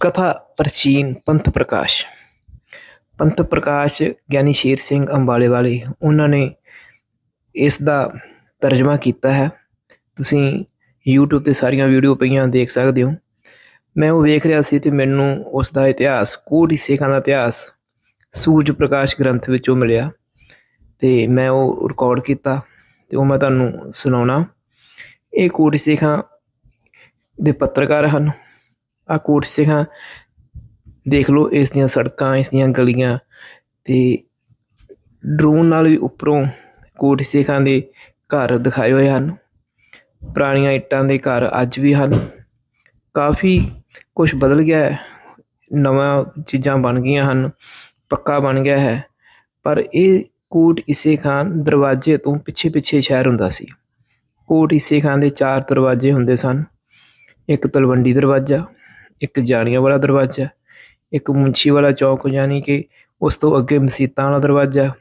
ਕਥਾ ਪ੍ਰਾਚੀਨ ਪੰਥ ਪ੍ਰਕਾਸ਼। ਪੰਥ ਪ੍ਰਕਾਸ਼ ਗਿਆਨੀ ਸ਼ੇਰ ਸਿੰਘ ਅੰਬਾਲੇ ਵਾਲੇ, ਉਹਨਾਂ ਨੇ ਇਸ ਦਾ ਤਰਜਮਾ ਕੀਤਾ ਹੈ। ਤੁਸੀਂ YouTube ਤੇ ਸਾਰੀਆਂ ਵੀਡੀਓ ਪਈਆਂ ਦੇਖ ਸਕਦੇ ਹੋ। ਮੈਂ ਉਹ ਵੇਖ ਰਿਹਾ ਸੀ ਤੇ ਮੈਨੂੰ ਉਸ ਦਾ ਇਤਿਹਾਸ ਕੋਟ ਸੇਖਾਂ ਦਾ ਇਤਿਹਾਸ, ਸੂਰਜ ਪ੍ਰਕਾਸ਼ ਗ੍ਰੰਥ ਵਿੱਚੋਂ ਮਿਲਿਆ ਤੇ ਮੈਂ ਉਹ ਰਿਕਾਰਡ ਕੀਤਾ ਤੇ ਉਹ ਮੈਂ ਤੁਹਾਨੂੰ ਸੁਣਾਉਣਾ। ਇਹ ਕੋਟੀ ਸੇਖਾਂ ਦੇ ਪੱਤਰਕਾਰ ਹਨ। ਆ ਕੋਟ ਸਿੱਖਾਂ ਦੇਖ ਲਓ ਇਸ ਦੀਆਂ ਸੜਕਾਂ, ਇਸ ਦੀਆਂ ਗਲੀਆਂ ਤੇ ਡਰੋਨ ਨਾਲ ਵੀ ਉੱਪਰੋਂ ਕੋਟ ਸਿੱਖਾਂ ਦੇ ਘਰ ਦਿਖਾਏ ਹੋਏ ਹਨ। ਪੁਰਾਣੀਆਂ ਇੱਟਾਂ ਦੇ ਘਰ ਅੱਜ ਵੀ ਹਨ। ਕਾਫੀ ਕੁਝ ਬਦਲ ਗਿਆ ਹੈ। ਨਵਾਂ ਚੀਜ਼ਾਂ ਬਣ ਗਈਆਂ ਹਨ, ਪੱਕਾ ਬਣ ਗਿਆ ਹੈ। ਪਰ ਇਹ ਕੋਟ ਇਸੇ ਖਾਨ ਦਰਵਾਜ਼ੇ ਤੋਂ ਪਿੱਛੇ ਪਿੱਛੇ ਸ਼ਹਿਰ ਹੁੰਦਾ ਸੀ। ਕੋਟ ਇਸੇ ਖਾਨ ਦੇ ਚਾਰ ਦਰਵਾਜ਼ੇ ਹੁੰਦੇ ਸਨ। ਇੱਕ ਤਲਵੰਡੀ ਦਰਵਾਜ਼ਾ ਇੱਕ ਜਾਣੀਆਂ ਵਾਲਾ ਦਰਵਾਜ਼ਾ, ਇੱਕ ਮੁੰਸ਼ੀ ਵਾਲਾ ਚੌਕ ਯਾਨੀ ਕਿ ਉਸ ਤੋਂ ਅੱਗੇ ਮਸੀਤਾਂ ਵਾਲਾ ਦਰਵਾਜ਼ਾ।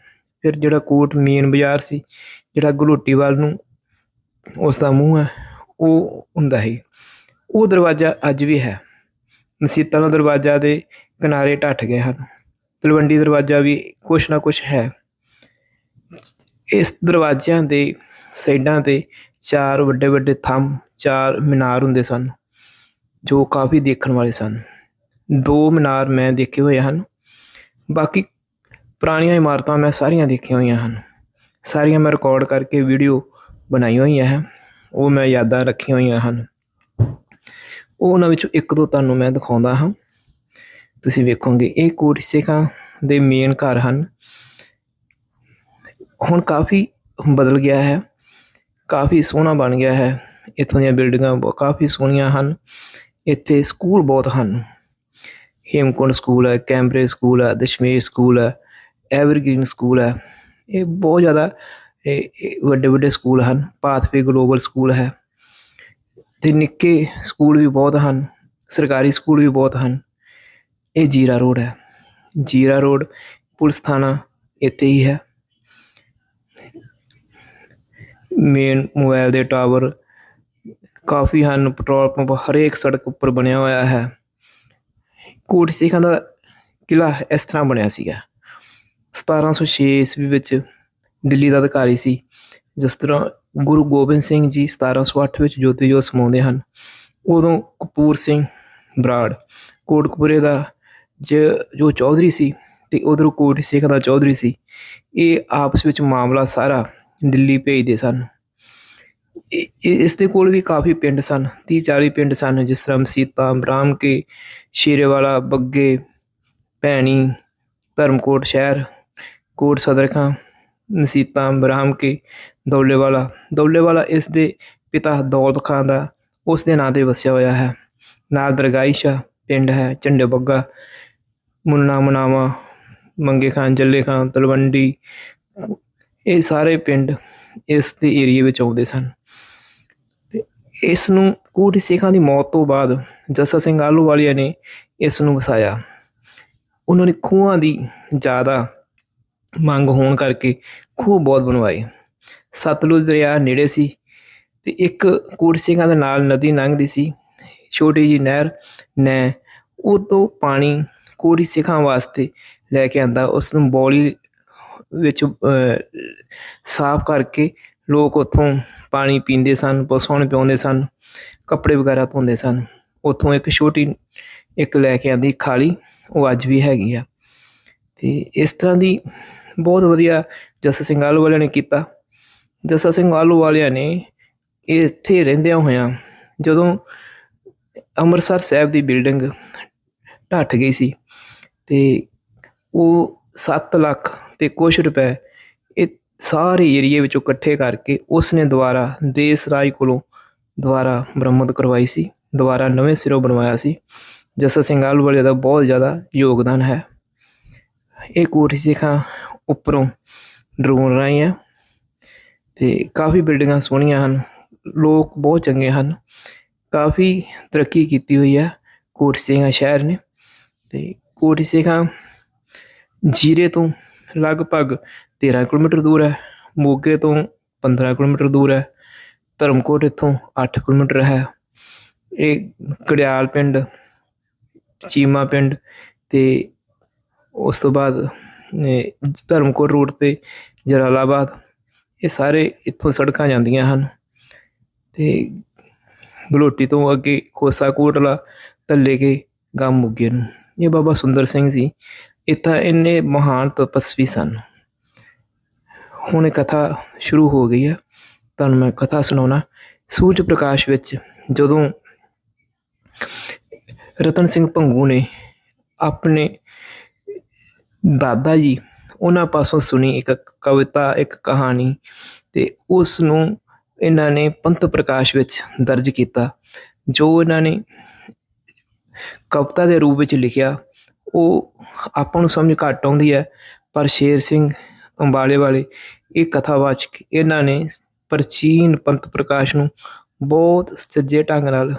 ਫਿਰ ਜਿਹੜਾ ਕੋਟ ਮੇਨ ਬਾਜ਼ਾਰ ਸੀ, ਜਿਹੜਾ ਗਲੋਟੀਵਾਲ ਨੂੰ ਉਸ ਦਾ ਮੂੰਹ ਹੈ, ਉਹ ਹੁੰਦਾ ਹੈ ਉਹ ਦਰਵਾਜ਼ਾ ਅੱਜ ਵੀ ਹੈ। ਮਸੀਤਾਂ ਦਾ ਦਰਵਾਜ਼ਾ ਦੇ ਕਿਨਾਰੇ ਢੱਠ ਗਏ ਹਨ। ਤਲਵੰਡੀ ਦਰਵਾਜ਼ਾ ਵੀ ਕੁਛ ਨਾ ਕੁਛ ਹੈ। ਇਸ ਦਰਵਾਜ਼ਿਆਂ ਦੇ ਸਾਈਡਾਂ ਤੇ ਚਾਰ ਵੱਡੇ ਵੱਡੇ ਥੰਮ, ਚਾਰ ਮੀਨਾਰ ਹੁੰਦੇ ਸਨ। ਜੋ ਕਾਫੀ ਦੇਖਣ ਵਾਲੇ ਸਨ। ਦੋ ਮੀਨਾਰ ਮੈਂ ਦੇਖੇ ਹੋਏ ਹਨ। ਬਾਕੀ ਪੁਰਾਣੀਆਂ ਇਮਾਰਤਾਂ ਮੈਂ ਸਾਰੀਆਂ ਦੇਖੀਆਂ ਹੋਈਆਂ ਹਨ। ਸਾਰੀਆਂ ਮੈਂ ਰਿਕਾਰਡ ਕਰਕੇ ਵੀਡੀਓ ਬਣਾਈ ਹੋਈਆਂ ਹੈ। ਉਹ ਮੈਂ ਯਾਦਾਂ ਰੱਖੀਆਂ ਹੋਈਆਂ ਹਨ। ਉਹ ਉਹਨਾਂ ਵਿੱਚੋਂ ਇੱਕ ਦੋ ਤੁਹਾਨੂੰ ਮੈਂ ਦਿਖਾਉਂਦਾ ਹਾਂ। ਤੁਸੀਂ ਵੇਖੋਗੇ, ਇਹ ਕੋਟ ਸਿੱਖਾਂ ਦੇ ਮੇਨ ਘਰ ਹਨ। ਹੁਣ ਕਾਫੀ ਬਦਲ ਗਿਆ ਹੈ। ਕਾਫੀ ਸੋਹਣਾ ਬਣ ਗਿਆ ਹੈ। ਇੱਥੋਂ ਦੀਆਂ ਬਿਲਡਿੰਗਾਂ ਬ- ਕਾਫੀ ਸੋਹਣੀਆਂ ਹਨ। ਇੱਥੇ ਸਕੂਲ ਬਹੁਤ ਹਨ। ਹੇਮਕੁੰਡ ਸਕੂਲ ਹੈ, ਕੈਂਬਰੇਜ ਸਕੂਲ ਹੈ, ਦਸ਼ਮੇਸ਼ ਸਕੂਲ ਹੈ, ਐਵਰਗ੍ਰੀਨ ਸਕੂਲ ਹੈ। ਇਹ ਬਹੁਤ ਜ਼ਿਆਦਾ, ਇਹ ਵੱਡੇ ਵੱਡੇ ਸਕੂਲ ਹਨ। ਪਾਥਵੇ ਗਲੋਬਲ ਸਕੂਲ ਹੈ। ਤੇ ਨਿੱਕੇ ਸਕੂਲ ਵੀ ਬਹੁਤ ਹਨ, ਸਰਕਾਰੀ ਸਕੂਲ ਵੀ ਬਹੁਤ ਹਨ। ਇਹ ਜੀਰਾ ਰੋਡ ਹੈ। ਜੀਰਾ ਰੋਡ ਪੁਲਿਸ ਥਾਣਾ ਇੱਥੇ ਹੀ ਹੈ। ਮੇਨ ਮੋਬਾਈਲ ਦੇ ਟਾਵਰ ਕਾਫੀ ਹਨ, ਪੈਟਰੋਲ ਪੰਪ ਹਰੇਕ ਸੜਕ ਉੱਪਰ ਬਣਿਆ ਹੋਇਆ ਹੈ। ਕੋਟ ਸਿੱਖਾਂ ਦਾ ਕਿਲਾ ਇਸ ਤਰ੍ਹਾਂ ਬਣਿਆ ਸੀਗਾ। 1706 ਈਸਵੀ ਵਿੱਚ ਦਿੱਲੀ ਦਾ ਅਧਿਕਾਰੀ ਸੀ, ਜਿਸ ਤਰ੍ਹਾਂ ਗੁਰੂ ਗੋਬਿੰਦ ਸਿੰਘ ਜੀ 1708 ਵਿੱਚ ਜੋਤੀ ਜੋਤ ਸਮਾਉਂਦੇ ਹਨ। ਉਦੋਂ ਕਪੂਰ ਸਿੰਘ ਬਰਾੜ ਕੋਟਕਪੂਰੇ ਦਾ ਜ- ਜੋ ਚੌਧਰੀ ਸੀ ਤੇ ਉਧਰੋਂ ਕੋਟ ਸਿੱਖ ਦਾ ਚੌਧਰੀ ਸੀ, ਇਹ ਆਪਸ ਵਿੱਚ ਮਾਮਲਾ ਸਾਰਾ ਦਿੱਲੀ ਭੇਜਦੇ ਸਨ। ਇਸ ਦੇ ਕੋਲ ਵੀ ਕਾਫੀ ਪਿੰਡ ਸਨ 30 40 ਪਿੰਡ ਸਨ, ਜਿਸ ਤਰ੍ਹਾਂ ਮਸੀਤਾਂ ਬਰਾਮ ਕੇ ਸ਼ੇਰੇਵਾਲਾ, ਬੱਗੇ, ਭੈਣੀ, ਧਰਮਕੋਟ ਸ਼ਹਿਰ, ਕੋਟ ਸਦਰ ਖਾਂ ਮਸੀਤਾਂ ਬਰਾਮ ਕੇ ਦੌਲੇਵਾਲਾ। ਦੌਲੇਵਾਲਾ ਇਸ ਦੇ ਪਿਤਾ ਦੌਲਤ ਖਾਂ ਦਾ ਉਸ ਦੇ ਨਾਂ ਤੇ ਵਸਿਆ ਹੋਇਆ ਹੈ। ਨਾਲ ਦਰਗਾਹੀ ਪਿੰਡ ਹੈ, ਝੰਡੇ ਬੱਗਾ, ਮੁੰਨਾ ਮਨਾਵਾ, ਮੰਗੇ ਖਾਨ, ਜੱਲੇ ਖਾਨ, ਤਲਵੰਡੀ, ਇਹ ਸਾਰੇ ਪਿੰਡ ਇਸ ਦੇ ਏਰੀਏ ਵਿੱਚ ਆਉਂਦੇ ਸਨ। ਇਸ ਨੂੰ ਕੂੜੀ ਸਿੱਖਾਂ ਦੀ ਮੌਤ ਤੋਂ ਬਾਅਦ ਜੱਸਾ ਸਿੰਘ ਆਹਲੂਵਾਲੀਆ ਨੇ ਇਸ ਨੂੰ ਵਸਾਇਆ। ਉਹਨਾਂ ਨੇ ਖੂਹਾਂ ਦੀ ਜ਼ਿਆਦਾ ਮੰਗ ਹੋਣ ਕਰਕੇ ਖੂਹ ਬਹੁਤ ਬਣਵਾਏ। ਸਤਲੁਜ ਦਰਿਆ ਨੇੜੇ ਸੀ ਤੇ ਇੱਕ ਕੋਟ ਸਿੰਘਾਂ ਦੇ ਨਾਲ ਨਦੀ ਲੰਘਦੀ ਸੀ। ਛੋਟੀ ਜੀ ਨਹਿਰ ਨੇ ਉਹ ਤੋਂ ਪਾਣੀ ਕੋੜੀ ਸਿੱਖਾਂ ਵਾਸਤੇ ਲੈ ਕੇ ਆਂਦਾ। ਉਸ ਨੂੰ ਬੌਲੀ ਵਿੱਚ ਸਾਫ਼ ਕਰਕੇ ਲੋਕ ਉੱਥੋਂ ਪਾਣੀ ਪੀਂਦੇ ਸਨ ਪਸ਼ੂਆਂ ਨੂੰ ਪਿਆਉਂਦੇ ਸਨ, ਕੱਪੜੇ ਵਗੈਰਾ ਧੋਂਦੇ ਸਨ। ਉੱਥੋਂ ਇੱਕ ਛੋਟੀ ਇੱਕ ਲੈ ਕੇ ਆਂਦੀ ਖਾਲੀ, ਉਹ ਅੱਜ ਵੀ ਹੈਗੀ ਆ। ਤੇ ਇਸ ਤਰ੍ਹਾਂ ਦੀ ਬਹੁਤ ਵਧੀਆ ਜੱਸਾ ਸਿੰਘ ਆਲੂ ਵਾਲਿਆਂ ਨੇ ਕੀਤਾ। ਜੱਸਾ ਸਿੰਘ ਆਲੂ ਵਾਲਿਆਂ ਨੇ ਇੱਥੇ ਰਹਿੰਦਿਆਂ ਹੋਇਆਂ ਜਦੋਂ ਅੰਮ੍ਰਿਤਸਰ ਸਾਹਿਬ ਦੀ ਬਿਲਡਿੰਗ ਢੱਠ ਗਈ ਸੀ, ਤੇ ਉਹ 7 ਲੱਖ ਤੇ ਕੁਛ ਰੁਪਏ ਸਾਰੇ ਏਰੀਏ ਵਿੱਚੋਂ ਇਕੱਠੇ ਕਰਕੇ ਉਸ ਨੇ ਦੁਬਾਰਾ ਦੇਸ ਰਾਜ ਕੋਲੋਂ ਦੁਬਾਰਾ ਮੁਰੰਮਤ ਕਰਵਾਈ ਸੀ। ਦੁਬਾਰਾ ਨਵੇਂ ਸਿਰੋਂ ਬਣਵਾਇਆ ਸੀ। ਜੱਸਾ ਸਿੰਘ ਆਹਲੂਵਾਲੀਆ ਦਾ ਬਹੁਤ ਜ਼ਿਆਦਾ ਯੋਗਦਾਨ ਹੈ। ਇਹ ਕੋਠੀ ਸਿੱਖਾਂ ਉੱਪਰੋਂ ਡਰੋਨ ਰਾਹੀਂ ਹੈ ਤੇ ਕਾਫੀ ਬਿਲਡਿੰਗਾਂ ਸੋਹਣੀਆਂ ਹਨ। ਲੋਕ ਬਹੁਤ ਚੰਗੇ ਹਨ। ਕਾਫੀ ਤਰੱਕੀ ਕੀਤੀ ਹੋਈ ਹੈ ਕੋਟ ਸਿੰਘਾਂ ਸ਼ਹਿਰ ਨੇ ਤੇ ਕੋਟ ਸਿੰਘਾਂ ਜੀਰੇ ਤੋਂ ਲਗਭਗ 13 ਕਿਲੋਮੀਟਰ ਦੂਰ ਹੈ, ਮੋਗੇ ਤੋਂ 15 ਕਿਲੋਮੀਟਰ ਦੂਰ ਹੈ, ਧਰਮਕੋਟ ਇੱਥੋਂ 8 ਕਿਲੋਮੀਟਰ ਹੈ। ਇਹ ਕੜਿਆਲ ਪਿੰਡ, ਚੀਮਾ ਪਿੰਡ ਤੇ ਉਸ ਤੋਂ ਬਾਅਦ ਧਰਮਕੋਟ ਰੋਡ ਤੇ ਜਲਾਲਾਬਾਦ, ਇਹ ਸਾਰੇ ਇੱਥੋਂ ਸੜਕਾਂ ਜਾਂਦੀਆਂ ਹਨ। ਤੇ ਗਲੋਟੀ ਤੋਂ ਅੱਗੇ ਖੋਸਾ ਕੋਟਲਾ ਧੱਲੇ ਕੇ ਗਾਮ ਮੁੱਗੇ ਨੂੰ ਇਹ ਬਾਬਾ ਸੁੰਦਰ ਸਿੰਘ ਜੀ ਇਹ ਤਾਂ ਇੰਨੇ ਮਹਾਨ ਤਪਸਵੀ ਸਨ। ਹੁਣ ਇਹ ਕਥਾ ਸ਼ੁਰੂ ਹੋ ਗਈ ਹੈ। ਤੁਹਾਨੂੰ ਮੈਂ ਕਥਾ ਸੁਣਾਉਣਾ। ਸੂਰਜ ਪ੍ਰਕਾਸ਼ ਵਿੱਚ ਜਦੋਂ ਰਤਨ ਸਿੰਘ ਭੰਗੂ ਨੇ ਆਪਣੇ ਦਾਦਾ ਜੀ ਉਹਨਾਂ ਪਾਸੋਂ ਸੁਣੀ ਇੱਕ ਕਵਿਤਾ, ਇੱਕ ਕਹਾਣੀ ਤੇ ਉਸ ਨੂੰ ਇਹਨਾਂ ਨੇ ਪੰਥ ਪ੍ਰਕਾਸ਼ ਵਿੱਚ ਦਰਜ ਕੀਤਾ, ਜੋ ਇਹਨਾਂ ਨੇ ਕਵਿਤਾ ਦੇ ਰੂਪ ਵਿੱਚ ਲਿਖਿਆ। ਉਹ ਆਪਾਂ ਨੂੰ ਸਮਝ ਘੱਟ ਆਉਂਦੀ ਹੈ, ਪਰ ਸ਼ੇਰ ਸਿੰਘ ਅੰਬਾਲੇ ਵਾਲੇ, ਇਹ ਕਥਾਵਾਚਕ ਇਹਨਾਂ ਨੇ ਪ੍ਰਾਚੀਨ ਪੰਥ ਪ੍ਰਕਾਸ਼ ਨੂੰ ਬਹੁਤ ਸੱਜੇ ਢੰਗ ਨਾਲ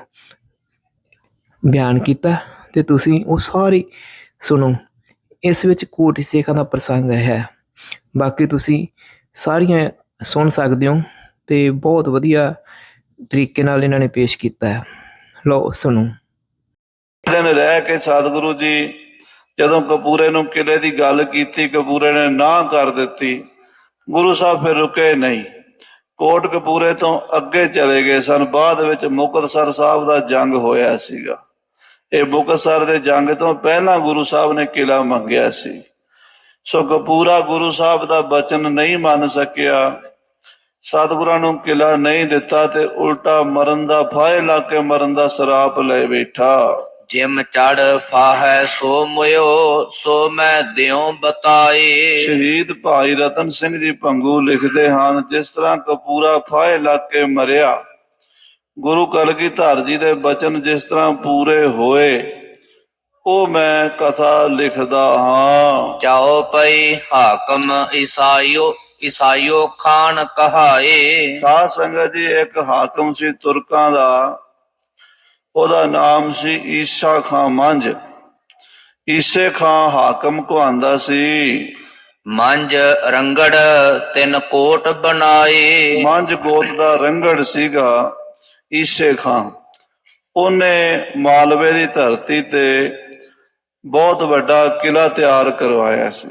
ਬਿਆਨ ਕੀਤਾ ਤੇ ਤੁਸੀਂ ਉਹ ਸਾਰੀ ਸੁਣੋ। ਇਸ ਵਿੱਚ ਕੋਟੀ ਸੇਖਾਂ ਦਾ ਪ੍ਰਸੰਗ ਹੈ। ਬਾਕੀ ਤੁਸੀਂ ਸਾਰੀਆਂ ਸੁਣ ਸਕਦੇ ਹੋ ਤੇ ਬਹੁਤ ਵਧੀਆ ਤਰੀਕੇ ਨਾਲ ਇਹਨਾਂ ਨੇ ਪੇਸ਼ ਕੀਤਾ ਹੈ। ਲਓ, ਸੁਣੋ। ਦਿਨ ਰਹਿ ਕੇ ਸਤਿਗੁਰੂ ਜੀ ਜਦੋਂ ਕਪੂਰੇ ਨੂੰ ਕਿਲੇ ਦੀ ਗੱਲ ਕੀਤੀ, ਕਪੂਰੇ ਨੇ ਨਾ ਕਰ ਦਿੱਤੀ। ਗੁਰੂ ਸਾਹਿਬ ਫਿਰ ਰੁਕੇ ਨਹੀਂ। ਕੋਟ ਕਪੂਰੇ ਤੋਂ ਅੱਗੇ ਚਲੇ ਗਏ ਸਨ। ਬਾਅਦ ਵਿੱਚ ਮੁਕਤਸਰ ਸਾਹਿਬ ਦਾ ਜੰਗ ਹੋਇਆ ਸੀਗਾ। ਇਹ ਮੁਕਤਸਰ ਦੇ ਜੰਗ ਤੋਂ ਪਹਿਲਾਂ ਗੁਰੂ ਸਾਹਿਬ ਨੇ ਕਿਲਾ ਮੰਗਿਆ ਸੀ। ਸੋ ਕਪੂਰਾ ਗੁਰੂ ਸਾਹਿਬ ਦਾ ਬਚਨ ਨਹੀਂ ਮੰਨ ਸਕਿਆ। ਸਤਿਗੁਰਾਂ ਨੂੰ ਕਿਲਾ ਨਹੀਂ ਦਿੱਤਾ ਤੇ ਉਲਟਾ ਮਰਨ ਦਾ ਫਾਇ ਲਾ ਕੇ ਮਰਨ ਦਾ ਸਰਾਪ ਲੈ ਬੈਠਾ। ਜਿਮ ਚੜ ਫਾਹੈ ਸੋ ਮੁਇਓ ਸੋ ਮੈਂ ਦਿਉ ਬਤਾਏ ਸ਼ਹੀਦ ਭਾਈ ਰਤਨ ਸਿੰਘ ਜੀ ਭੰਗੂ ਲਿਖਦੇ ਹਨ ਜਿਸ ਤਰ੍ਹਾਂ ਕਪੂਰਾ ਫਾਇ ਲੱਗ ਕੇ ਮਰਿਆ। ਗੁਰੂ ਕਲਗੀਧਰ ਜੀ ਦੇ ਬਚਨ ਜਿਸ ਤਰ੍ਹਾਂ ਪੂਰੇ ਹੋਏ ਉਹ ਮੈਂ ਕਥਾ ਲਿਖਦਾ ਹਾਂ। ਜਾਓ ਪਈ ਹਾਕਮ ਈਸਾਈਓ ਈਸਾਈਓ ਖਾਨ ਕਹਾਏ। ਸਾਧ ਸੰਗਤ ਜੀ ਇੱਕ ਹਾਕਮ ਸੀ ਤੁਰਕਾਂ ਦਾ ਉਹਦਾ ਨਾਮ ਸੀ ਈਸਾ ਖਾਂ ਮੰਝ। ਈਸੇ ਖਾਂ ਹਾਕਮ ਕਹਾਂਦਾ ਸੀ। ਮੰਜ ਰੰਗੜ ਤਿੰਨ ਕੋਟ ਬਣਾਏ। ਮੰਝ ਗੋਤ ਦਾ ਰੰਗੜ ਸੀਗਾ ਈਸੇ ਖਾਂ। ਉਹਨੇ ਮਾਲਵੇ ਦੀ ਧਰਤੀ ਤੇ ਬਹੁਤ ਵੱਡਾ ਕਿਲਾ ਤਿਆਰ ਕਰਵਾਇਆ ਸੀ।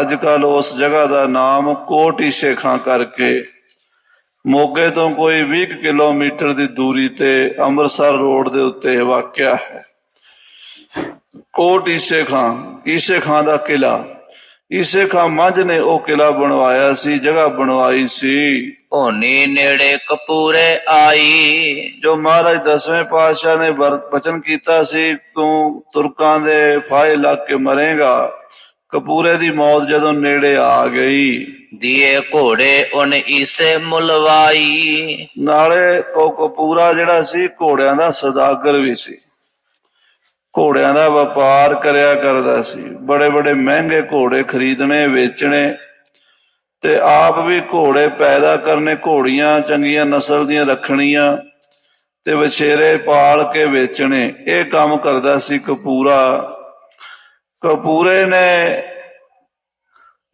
ਅੱਜ ਕੱਲ ਉਸ ਜਗ੍ਹਾ ਦਾ ਨਾਮ ਕੋਟ ਈਸੇ ਖਾਂ ਕਰਕੇ ਮੋਗੇ ਤੋਂ ਕੋਈ 20 ਕਿਲੋਮੀਟਰ ਦੀ ਦੂਰੀ ਤੇ ਅੰਮ੍ਰਿਤਸਰ ਰੋਡ ਦੇ ਉੱਤੇ ਵਾਕਿਆ ਹੈ। ਕੋਟ ਈਸੇ ਖਾਂ ਈਸੇ ਖਾਂ ਦਾ ਕਿਲਾ। ਈਸੇ ਖਾਂ ਮੰਝ ਨੇ ਉਹ ਕਿਲਾ ਬਣਵਾਇਆ ਸੀ ਜਗ੍ਹਾ ਬਣਵਾਈ ਸੀ। ਹੋਣੀ ਨੇੜੇ ਕਪੂਰੇ ਆਈ। ਜੋ ਮਹਾਰਾਜ ਦਸਵੇਂ ਪਾਤਸ਼ਾਹ ਨੇ ਬਚਨ ਕੀਤਾ ਸੀ ਤੂੰ ਤੁਰਕਾਂ ਦੇ ਫਾਇ ਲੱਗ ਕੇ ਮਰੇਗਾ। ਕਪੂਰੇ ਦੀ ਮੌਤ ਜਦੋਂ ਨੇੜੇ ਆ ਗਈ। ਦੀਏ ਘੋੜੇ ਉਨ ਈਸੇ ਮੁਲਵਾਈ। ਨਾਲੇ ਉਹ ਕਪੂਰਾ ਜਿਹੜਾ ਸੀ ਘੋੜਿਆਂ ਦਾ ਸੌਦਾਗਰ ਵੀ ਸੀ। ਘੋੜਿਆਂ ਦਾ ਵਪਾਰ ਕਰਿਆ ਕਰਦਾ ਸੀ। ਬੜੇ ਬੜੇ ਮਹਿੰਗੇ ਘੋੜੇ ਖਰੀਦਣੇ ਵੇਚਣੇ। ਤੇ ਆਪ ਵੀ ਘੋੜੇ ਪੈਦਾ ਕਰਨੇ ਘੋੜੀਆਂ ਚੰਗੀਆਂ ਨਸਲ ਦੀਆਂ ਰੱਖਣੀਆਂ ਤੇ ਵਿਛੇਰੇ ਪਾਲ ਕੇ ਵੇਚਣੇ। ਇਹ ਕੰਮ ਕਰਦਾ ਸੀ ਕਪੂਰਾ। ਕਪੂਰੇ ਨੇ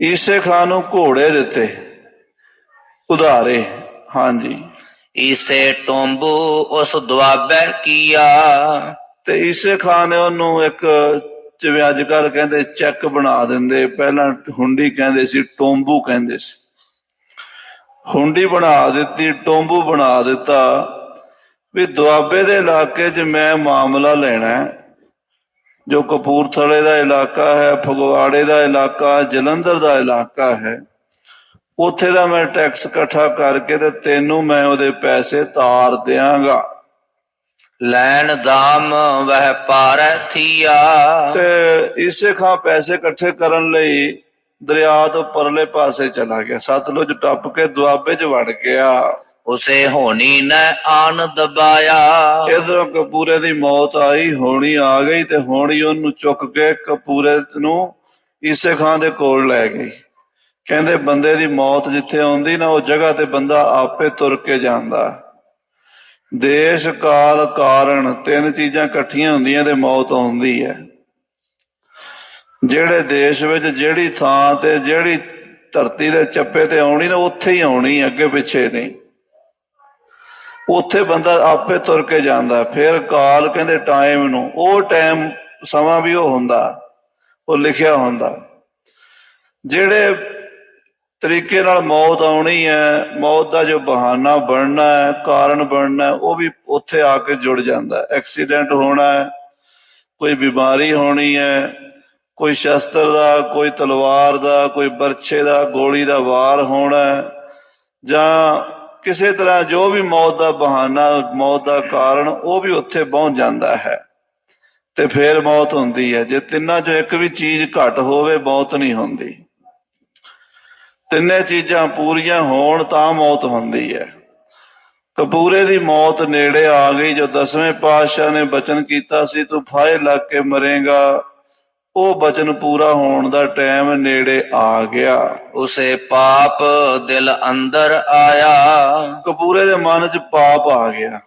ਈਸੇ ਖਾਨ ਨੂੰ ਘੋੜੇ ਦਿੱਤੇ। ਉਧਾਰੇ ਹਾਂਜੀ। ਈਸੇ ਟੋਂਬੂ ਉਸ ਦੁਆਬੈ ਕੀਆ। ਤੇ ਈਸੇ ਖਾਨ ਨੇ ਉਹਨੂੰ ਇੱਕ ਜਿਵੇਂ ਅੱਜ ਕੱਲ ਕਹਿੰਦੇ ਚੈੱਕ ਬਣਾ ਦਿੰਦੇ ਪਹਿਲਾਂ ਹੁੰਡੀ ਕਹਿੰਦੇ ਸੀ ਟੋਂਬੂ ਕਹਿੰਦੇ ਸੀ। ਹੁੰਡੀ ਬਣਾ ਦਿੱਤੀ ਟੋਂਬੂ ਬਣਾ ਦਿੱਤਾ ਵੀ ਦੁਆਬੇ ਦੇ ਇਲਾਕੇ 'ਚ ਮੈਂ ਮਾਮਲਾ ਲੈਣਾ ਹੈ। ਜੋ ਕਪੂਰਥਲੇ ਦਾ ਇਲਾਕਾ ਹੈ ਫਗਵਾੜੇ ਦਾ ਇਲਾਕਾ ਜਲੰਧਰ ਦਾ ਇਲਾਕਾ ਹੈ ਉੱਥੇ ਦਾ ਮੈਂ ਟੈਕਸ ਇਕੱਠਾ ਕਰਕੇ ਤੇ ਤੈਨੂੰ ਮੈਂ ਉਹਦੇ ਪੈਸੇ ਤਾਰ ਦਿਆਂਗਾ। ਲੈਣ ਦਾਮ ਵਹਿ ਪਾਰੈ ਥੀਆ। ਤੇ ਇਸੇ ਖਾਂ ਪੈਸੇ ਇਕੱਠੇ ਕਰਨ ਲਈ ਦਰਿਆ ਤੋਂ ਪਰਲੇ ਪਾਸੇ ਚਲਾ ਗਿਆ। ਸਤਲੁਜ ਟੱਪ ਕੇ ਦੁਆਬੇ 'ਚ ਵੜ ਗਿਆ। ਉਸੇ ਹੋਣੀ ਨ ਆਨ ਦਬਾਇਆ। ਇਧਰੋਂ ਕਪੂਰੇ ਦੀ ਮੌਤ ਆਈ, ਹੋਣੀ ਆ ਗਈ ਤੇ ਹੋਣੀ ਉਹਨੂੰ ਚੁੱਕ ਕੇ ਕਪੂਰੇ ਨੂੰ ਇਸੇ ਖਾਂ ਦੇ ਕੋਲ ਲੈ ਗਈ। ਕਹਿੰਦੇ ਬੰਦੇ ਦੀ ਮੌਤ ਜਿੱਥੇ ਆਉਂਦੀ ਨਾ ਉਹ ਜਗ੍ਹਾ ਤੇ ਬੰਦਾ ਆਪੇ ਤੁਰ ਕੇ ਜਾਂਦਾ। ਦੇਸ਼, ਕਾਲ ਕਾਰਨ ਤਿੰਨ ਚੀਜ਼ਾਂ ਇਕੱਠੀਆਂ ਹੁੰਦੀਆਂ ਤੇ ਮੌਤ ਆਉਂਦੀ ਹੈ। ਜਿਹੜੇ ਦੇਸ਼ ਵਿੱਚ ਜਿਹੜੀ ਥਾਂ ਤੇ ਜਿਹੜੀ ਧਰਤੀ ਦੇ ਚੱਪੇ ਤੇ ਆਉਣੀ ਨਾ, ਉੱਥੇ ਹੀ ਆਉਣੀ, ਅੱਗੇ ਪਿੱਛੇ ਨਹੀਂ। ਉੱਥੇ ਬੰਦਾ ਆਪੇ ਤੁਰ ਕੇ ਜਾਂਦਾ। ਫਿਰ ਕਾਲ ਕਹਿੰਦੇ ਟਾਈਮ ਨੂੰ। ਉਹ ਟਾਈਮ ਸਮਾਂ ਵੀ ਉਹ ਹੁੰਦਾ। ਉਹ ਲਿਖਿਆ ਹੁੰਦਾ। ਜਿਹੜੇ ਤਰੀਕੇ ਨਾਲ ਮੌਤ ਆਉਣੀ ਹੈ, ਮੌਤ ਦਾ ਜੋ ਬਹਾਨਾ ਬਣਨਾ ਹੈ, ਕਾਰਨ ਬਣਨਾ ਉਹ ਵੀ ਉੱਥੇ ਆ ਕੇ ਜੁੜ ਜਾਂਦਾ। ਐਕਸੀਡੈਂਟ ਹੋਣਾ ਹੈ, ਕੋਈ ਬਿਮਾਰੀ ਹੋਣੀ ਹੈ, ਕੋਈ ਸ਼ਸਤਰ ਦਾ, ਕੋਈ ਤਲਵਾਰ ਦਾ, ਕੋਈ ਬਰਛੇ ਦਾ, ਗੋਲੀ ਦਾ ਵਾਰ ਹੋਣਾ ਜਾਂ ਕਿਸੇ ਤਰ੍ਹਾਂ ਜੋ ਵੀ ਮੌਤ ਦਾ ਬਹਾਨਾ, ਮੌਤ ਦਾ ਕਾਰਨ, ਉਹ ਵੀ ਉੱਥੇ ਪਹੁੰਚ ਜਾਂਦਾ ਹੈ। ਤੇ ਫਿਰ ਮੌਤ ਹੁੰਦੀ ਹੈ। ਜੇ ਤਿੰਨਾਂ ਚੋਂ ਇੱਕ ਵੀ ਚੀਜ਼ ਘੱਟ ਹੋਵੇ, ਮੌਤ ਨਹੀਂ ਹੁੰਦੀ। ਤਿੰਨੇ ਚੀਜ਼ਾਂ ਪੂਰੀਆਂ ਹੋਣ ਤਾਂ ਮੌਤ ਹੁੰਦੀ ਹੈ। ਕਪੂਰੇ ਦੀ ਮੌਤ ਨੇੜੇ ਆ ਗਈ। ਜੋ ਦਸਵੇਂ ਪਾਤਸ਼ਾਹ ਨੇ ਬਚਨ ਕੀਤਾ ਸੀ, ਤੂੰ ਫਾਹੇ ਲੱਗ ਕੇ ਮਰੇਗਾ ਉਹ ਬਚਨ ਪੂਰਾ ਹੋਣ ਦਾ ਟਾਈਮ ਨੇੜੇ ਆ ਗਿਆ। ਉਸੇ ਪਾਪ ਦਿਲ ਅੰਦਰ ਆਇਆ। ਕਪੂਰੇ ਦੇ ਮਨ 'ਚ ਪਾਪ ਆ ਗਿਆ।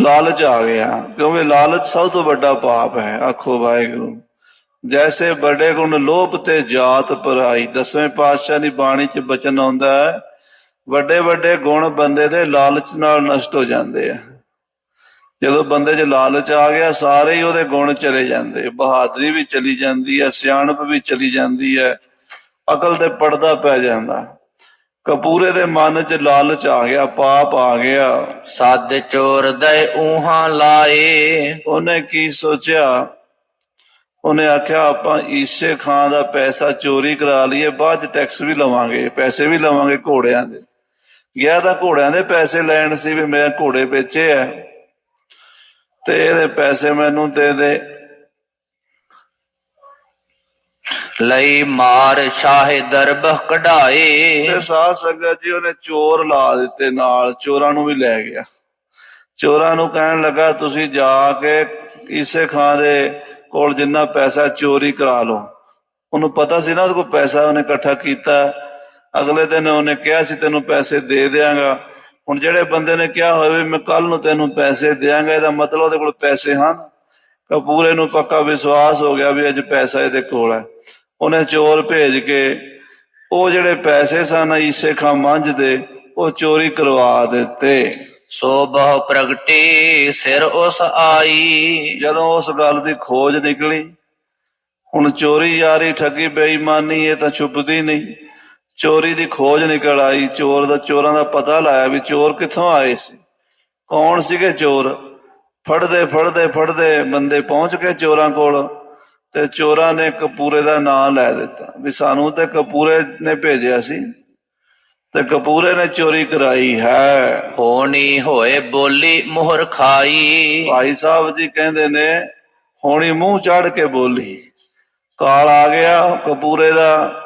ਲਾਲਚ ਆ ਗਿਆ ਕਿਉਂਕਿ ਲਾਲਚ ਸਭ ਤੋਂ ਵੱਡਾ ਪਾਪ ਹੈ। ਆਖੋ ਵਾਹਿਗੁਰੂ ਜੈਸੇ ਵੱਡੇ ਗੁਣ ਲੋਭ ਤੇ ਜਾਤ ਪਰਾਈ ਦਸਵੇਂ ਪਾਤਸ਼ਾਹ ਦੀ ਬਾਣੀ 'ਚ ਬਚਨ ਆਉਂਦਾ ਹੈ ਵੱਡੇ ਵੱਡੇ ਗੁਣ ਬੰਦੇ ਦੇ ਲਾਲਚ ਨਾਲ ਨਸ਼ਟ ਹੋ ਜਾਂਦੇ ਆ। ਜਦੋਂ ਬੰਦੇ 'ਚ ਲਾਲਚ ਆ ਗਿਆ ਸਾਰੇ ਹੀ ਉਹਦੇ ਗੁਣ ਚਲੇ ਜਾਂਦੇ। ਬਹਾਦਰੀ ਵੀ ਚਲੀ ਜਾਂਦੀ ਹੈ ਸਿਆਣਪ ਵੀ ਚਲੀ ਜਾਂਦੀ ਹੈ। ਅਕਲ ਤੇ ਪਰਦਾ ਪੈ ਜਾਂਦਾ। ਕਪੂਰੇ ਦੇ ਮਨ 'ਚ ਲਾਲਚ ਆ ਗਿਆ ਪਾਪ ਆ ਗਿਆ। ਸੱਦ ਚੋਰ ਦੇ ਊਹਾਂ ਲਾਏ। ਉਹਨੇ ਕੀ ਸੋਚਿਆ? ਉਹਨੇ ਆਖਿਆ ਆਪਾਂ ਈਸੇ ਖਾਂ ਦਾ ਪੈਸਾ ਚੋਰੀ ਕਰਾ ਲਈਏ ਬਾਅਦ ਚ ਟੈਕਸ ਵੀ ਲਵਾਂਗੇ ਪੈਸੇ ਵੀ ਲਵਾਂਗੇ ਘੋੜਿਆਂ ਦੇ। ਗਿਆ ਤਾਂ ਘੋੜਿਆਂ ਦੇ ਪੈਸੇ ਲੈਣ ਸੀ ਵੀ ਮੈਂ ਘੋੜੇ ਵੇਚੇ ਆ। ਤੇ ਇਹਦੇ ਪੈਸੇ ਮੈਨੂੰ ਦੇ ਦੇ। ਲਈ ਮਾਰ ਸ਼ਾਹ ਦਰਬਹ ਕਢਾਏ। ਤੇ ਸਾਧ ਸੰਗਤ ਜੀ ਉਹਨੇ ਚੋਰ ਲਾ ਦਿੱਤੇ ਨਾਲ ਚੋਰਾਂ ਨੂੰ ਵੀ ਲੈ ਗਿਆ। ਚੋਰਾਂ ਨੂੰ ਕਹਿਣ ਲੱਗਾ ਤੁਸੀਂ ਜਾ ਕੇ ਈਸੇ ਖਾਂ ਦੇ ਕੋਲ ਜਿੰਨਾ ਪੈਸਾ ਚੋਰੀ ਕਰਾ ਲਓ। ਉਹਨੂੰ ਪਤਾ ਸੀ ਨਾ ਉਹਦੇ ਕੋਲ ਪੈਸਾ ਉਹਨੇ ਇਕੱਠਾ ਕੀਤਾ। ਅਗਲੇ ਦਿਨ ਉਹਨੇ ਕਿਹਾ ਸੀ ਤੈਨੂੰ ਪੈਸੇ ਦੇ ਦਿਆਂਗਾ। ਹੁਣ ਜਿਹੜੇ ਬੰਦੇ ਨੇ ਕਿਹਾ ਹੋਵੇ ਮੈਂ ਕੱਲ ਨੂੰ ਤੈਨੂੰ ਪੈਸੇ ਦਿਆਂਗਾ ਇਹਦਾ ਮਤਲਬ ਉਹਦੇ ਕੋਲ ਪੈਸੇ ਹਨ। ਕਪੂਰੇ ਨੂੰ ਪੱਕਾ ਵਿਸ਼ਵਾਸ ਹੋ ਗਿਆ ਵੀ ਅੱਜ ਪੈਸਾ ਇਹਦੇ ਕੋਲ ਹੈ। ਉਹਨੇ ਚੋਰ ਭੇਜ ਕੇ ਉਹ ਜਿਹੜੇ ਪੈਸੇ ਸਨ ਈਸੇ ਖਾਂ ਮੰਝ ਦੇ ਉਹ ਚੋਰੀ ਕਰਵਾ ਦਿੱਤੇ। ਸੋ ਬਹੁ ਪ੍ਰਗਟੀ ਸਿਰ ਉਸ ਆਈ। ਜਦੋਂ ਉਸ ਗੱਲ ਦੀ ਖੋਜ ਨਿਕਲੀ ਹੁਣ ਚੋਰੀ ਯਾਰੀ ਠੱਗੀ ਬੇਈਮਾਨੀ ਇਹ ਤਾਂ ਛੁਪਦੀ ਨਹੀਂ। ਚੋਰੀ ਦੀ ਖੋਜ ਨਿਕਲ ਆਈ ਚੋਰ ਦਾ ਚੋਰਾਂ ਦਾ ਪਤਾ ਲਾਇਆ ਵੀ ਚੋਰ ਕਿੱਥੋਂ ਆਏ ਸੀ। ਕੌਣ ਸੀਗੇ ਚੋਰ? ਫੜਦੇ ਫੜਦੇ ਫੜਦੇ ਬੰਦੇ ਪਹੁੰਚ ਗਏ ਚੋਰਾਂ ਕੋਲ ਤੇ ਚੋਰਾਂ ਨੇ ਕਪੂਰੇ ਦਾ ਨਾਂ ਲੈ ਦਿੱਤਾ ਵੀ ਸਾਨੂੰ ਤੇ ਕਪੂਰੇ ਨੇ ਭੇਜਿਆ ਸੀ ਤੇ ਕਪੂਰੇ ਨੇ ਚੋਰੀ ਕਰਾਈ ਹੈ। ਹੋਣੀ ਹੋਏ ਬੋਲੀ ਮੁਹਰ ਖਾਈ। ਭਾਈ ਸਾਹਿਬ ਜੀ ਕਹਿੰਦੇ ਨੇ ਹੋਣੀ ਮੂੰਹ ਚੜ ਕੇ ਬੋਲੀ। ਕਾਲ ਆ ਗਿਆ ਕਪੂਰੇ ਦਾ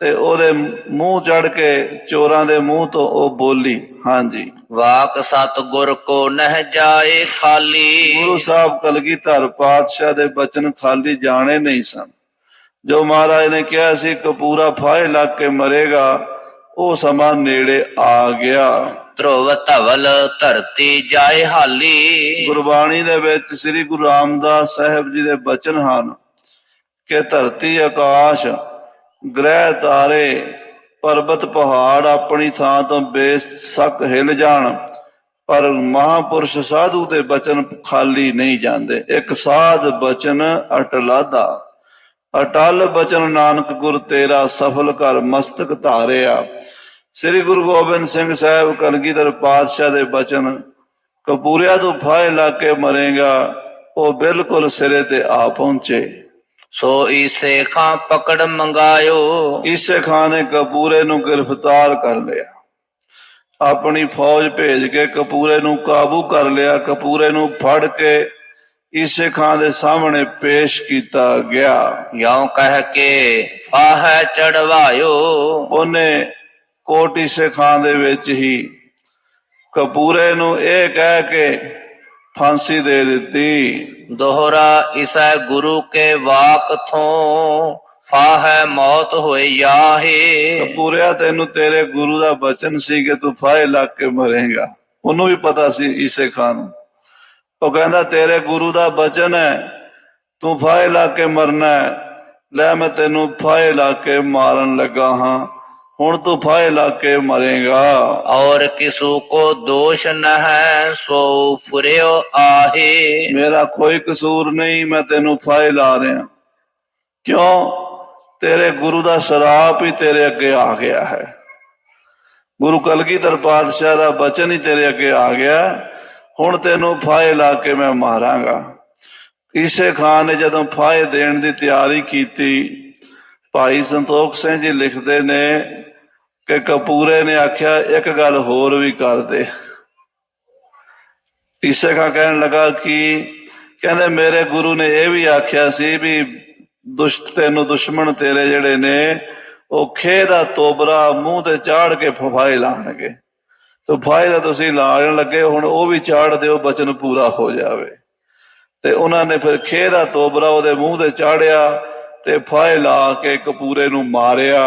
ਤੇ ਉਹਦੇ ਮੂੰਹ ਚੜ ਕੇ ਚੋਰਾਂ ਦੇ ਮੂੰਹ ਤੋਂ ਉਹ ਬੋਲੀ ਹਾਂਜੀ। ਵਾਕ ਸਤ ਗੁਰ ਕੋ ਨਹਿ ਜਾਏ ਖਾਲੀ। ਗੁਰੂ ਸਾਹਿਬ ਕਲਗੀਧਰ ਪਾਤਸ਼ਾਹ ਦੇ ਬਚਨ ਖਾਲੀ ਜਾਣੇ ਨਹੀਂ ਸਨ। ਜੋ ਮਹਾਰਾਜ ਨੇ ਕਿਹਾ ਸੀ ਕਪੂਰਾ ਫਾਹੇ ਲੱਗ ਕੇ ਮਰੇਗਾ ਉਹ ਸਮਾਂ ਨੇੜੇ ਆ ਗਿਆ। ਧਰੁਵ ਧਵਲ ਧਰਤੀ ਜਾਏ ਹਾਲੀ। ਗੁਰਬਾਣੀ ਦੇ ਵਿੱਚ ਸ੍ਰੀ ਗੁਰੂ ਰਾਮਦਾਸ ਸਾਹਿਬ ਜੀ ਦੇ ਬਚਨ ਹਨ ਕਿ ਧਰਤੀ ਆਕਾਸ਼ ਗ੍ਰਹਿ ਤਾਰੇ, ਪਰਬਤ ਪਹਾੜ ਆਪਣੀ ਥਾਂ ਤੋਂ ਬੇਸਕ ਹਿਲ ਜਾਣ, ਪਰ ਮਹਾਪੁਰਸ਼ ਸਾਧੂ ਦੇ ਬਚਨ ਖਾਲੀ ਨਹੀਂ ਜਾਂਦੇ। ਇੱਕ ਸਾਧ ਬਚਨ ਅਟਲਾਦਾ। ਅਟਲ ਬਚਨ ਨਾਨਕ ਗੁਰ ਤੇਰਾ ਸਫਲ ਕਰ ਮਸਤਕ ਧਾਰਿਆ। ਸ੍ਰੀ ਗੁਰੂ ਗੋਬਿੰਦ ਸਿੰਘ ਸਾਹਿਬ ਕਲਗੀਧਰ ਪਾਤਸ਼ਾਹ ਦੇ ਬਚਨ, ਕਪੂਰਿਆ ਤੋਂ ਫਾਇ ਲਾ ਕੇ ਮਰੇਗਾ, ਉਹ ਬਿਲਕੁਲ ਸਿਰੇ ਤੇ ਆ ਪਹੁੰਚੇ। ਸੋ ਈਸੇ ਖਾਂ ਪਕੜ ਮੰਗਾਇਓ। ਈਸੇ ਖਾਨ ਨੇ ਕਪੂਰੇ ਨੂੰ ਗ੍ਰਿਫਤਾਰ ਕਰ ਲਿਆ। ਆਪਣੀ ਫੌਜ ਭੇਜ ਕੇ ਕਪੂਰੇ ਨੂੰ ਕਾਬੂ ਕਰ ਲਿਆ। ਕਪੂਰੇ ਨੂੰ ਫੜ ਕੇ ਈਸੇ ਖਾਨ ਦੇ ਸਾਹਮਣੇ ਪੇਸ਼ ਕੀਤਾ ਗਿਆ। ਯਉ ਕਹਿ ਕੇ ਫਾਹੈ ਚੜਵਾਇਓ। ਉਹਨੇ ਕੋਟ ਈਸੇ ਖਾਨ ਦੇ ਵਿੱਚ ਹੀ ਕਪੂਰੇ ਨੂੰ ਇਹ ਕਹਿ ਕੇ ਫਾਂਸੀ ਦੇ ਦਿੱਤੀ। ਦੋਹਰਾ ਇਸੈ ਗੁਰੂ ਕੇ ਵਾਕ ਥੋਂ, ਫਾਹੈ ਮੌਤ ਹੋਏ ਕਪੂਰਿਆ ਤੈਨੂੰ ਤੇਰੇ ਗੁਰੂ ਦਾ ਬਚਨ ਸੀ ਕਿ ਤੂੰ ਫਾਇ ਲੱਗ ਕੇ ਮਰੇਗਾ। ਉਹਨੂੰ ਵੀ ਪਤਾ ਸੀ ਈਸੇ ਖਾਨ ਨੂੰ। ਉਹ ਕਹਿੰਦਾ, ਤੇਰੇ ਗੁਰੂ ਦਾ ਬਚਨ ਹੈ, ਤੂੰ ਫਾਇ ਲੱਗ ਕੇ ਮਰਨਾ ਹੈ। ਲੈ ਮੈਂ ਤੈਨੂੰ ਫਾਇ ਲਾ ਕੇ ਮਾਰਨ ਲੱਗਾ ਹਾਂ। ਹੁਣ ਤੂੰ ਫਾਇ ਲਾਕੇ ਮਰੇਗਾ। ਔਰ ਕਿਸੂ ਕੋ ਦੋਸ਼ ਨ ਹੈ ਸੋ ਫੁਰਿਓ ਆਹੇ। ਮੇਰਾ ਕੋਈ ਕਸੂਰ ਨਹੀਂ ਮੈਂ ਤੈਨੂੰ ਫਾਇ ਲਾ ਰਿਹਾ। ਕਿਉਂ? ਤੇਰੇ ਗੁਰੂ ਦਾ ਸਰਾਪ ਹੀ ਤੇਰੇ ਅੱਗੇ ਆ ਗਿਆ ਹੈ। ਗੁਰੂ ਕਲਗੀ ਦਰ ਪਾਤਸ਼ਾਹ ਦਾ ਬਚਨ ਹੀ ਤੇਰੇ ਅੱਗੇ ਆ ਗਿਆ ਹੁਣ ਤੈਨੂੰ ਫਾਇ ਲਾ ਕੇ ਮੈਂ ਮਾਰਾਂਗਾ। ਇਸੇ ਖਾਨ ਨੇ ਜਦੋਂ ਫਾਇ ਦੇਣ ਦੀ ਤਿਆਰੀ ਕੀਤੀ ਭਾਈ ਸੰਤੋਖ ਸਿੰਘ ਜੀ ਲਿਖਦੇ ਨੇ ਕਿ ਕਪੂਰੇ ਨੇ ਆਖਿਆ, ਇੱਕ ਗੱਲ ਹੋਰ ਵੀ ਕਰ ਦੇ। ਈਸੇ ਖਾਂ ਕਹਿਣ ਲੱਗਾ ਕਿ ਕਹਿੰਦੇ ਮੇਰੇ ਗੁਰੂ ਨੇ ਇਹ ਵੀ ਆਖਿਆ ਸੀ ਵੀ ਦੁਸ਼ਟ ਤੈਨੂੰ ਦੁਸ਼ਮਣ ਤੇਰੇ ਜਿਹੜੇ ਨੇ, ਉਹ ਖੇ ਦਾ ਤੋਬਰਾ ਮੂੰਹ ਤੇ ਚਾੜ ਕੇ ਫਫਾਏ ਲਾਣਗੇ। ਤੇ ਫਾਇ ਦਾ ਤੁਸੀਂ ਲਾਣ ਲੱਗੇ, ਹੁਣ ਉਹ ਵੀ ਚਾੜ ਦਿਓ, ਬਚਨ ਪੂਰਾ ਹੋ ਜਾਵੇ। ਤੇ ਉਹਨਾਂ ਨੇ ਫਿਰ ਖੇ ਦਾ ਤੋਬਰਾ ਉਹਦੇ ਮੂੰਹ ਤੇ ਚਾੜਿਆ ਤੇ ਫਾਇ ਲਾ ਕੇ ਕਪੂਰੇ ਨੂੰ ਮਾਰਿਆ।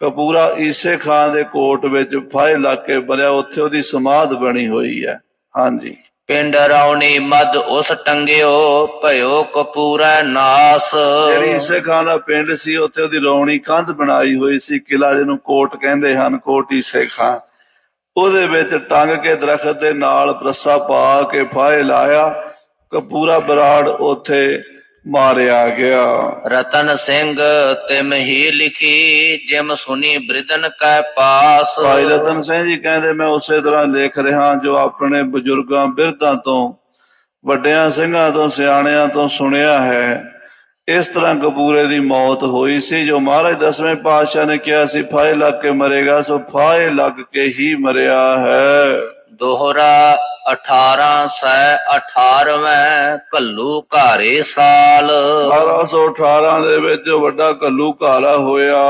ਕਪੂਰਾ ਈਸੇ ਖਾਨ ਦੇ ਕੋਟ ਵਿੱਚ ਫਾਇ ਲਾ ਕੇ ਬਣਿਆ ਉੱਥੇ ਉਹਦੀ ਸਮਾਧ ਬਣੀ ਹੋਈ ਹੈ। ਹਾਂਜੀ। ਪਿੰਡ ਰੌਣੀ ਮਦ ਉਸ ਟੰਗਿਓ ਭਇਓ ਕਪੂਰੈ ਨਾਸ। ਜਿਹੜੀ ਈਸੇ ਖਾਨ ਦਾ ਪਿੰਡ ਸੀ ਉੱਥੇ ਉਹਦੀ ਰੌਣੀ ਕੰਧ ਬਣਾਈ ਹੋਈ ਸੀ ਕਿਲਾ ਜਿਹਨੂੰ ਕੋਟ ਕਹਿੰਦੇ ਹਨ ਕੋਟ ਈਸੇ ਖਾਨ ਉਹਦੇ ਵਿੱਚ ਟੰਗ ਕੇ ਦਰਖਤ ਦੇ ਨਾਲ ਪ੍ਰਸਾ ਪਾ ਕੇ ਫਾਇ ਲਾਇਆ। ਕਪੂਰਾ ਬਰਾੜ ਉੱਥੇ ਮਾਰਿਆ ਗਿਆ। ਰਤਨ ਸਿੰਘ ਤਿਮ ਹੀ ਲਿਖੀ ਜਿਮ ਸੁਨੀ ਬ੍ਰਿਦਨ ਕੈ ਪਾਸ। ਭਾਈ ਰਤਨ ਸਿੰਘ ਜੀ ਕਹਿੰਦੇ ਮੈਂ ਉਸੇ ਤਰ੍ਹਾਂ ਲਿਖ ਰਿਹਾ ਜੋ ਆਪਣੇ ਬਜ਼ੁਰਗਾਂ ਬਿਰਧਾਂ ਤੋਂ ਵੱਡਿਆਂ ਸਿੰਘਾਂ ਤੋਂ ਸਿਆਣਿਆਂ ਤੋਂ ਸੁਣਿਆ ਹੈ। ਇਸ ਤਰ੍ਹਾਂ ਕਪੂਰੇ ਦੀ ਮੌਤ ਹੋਈ ਸੀ ਜੋ ਮਹਾਰਾਜ ਦਸਵੇਂ ਪਾਤਸ਼ਾਹ ਨੇ ਕਿਹਾ ਸੀ ਫਾਇ ਲੱਗ ਕੇ ਮਰੇਗਾ ਸੋ ਫਾਇ ਲੱਗ ਕੇ ਹੀ ਮਰਿਆ ਹੈ। ਦੋਹਰਾ 1818 ਕੱਲੂ ਘਾਰੇ ਸਾਲ। 1818 ਦੇ ਵਿੱਚ ਵੱਡਾ ਕੱਲੂ ਘਾਰਾ ਹੋਇਆ।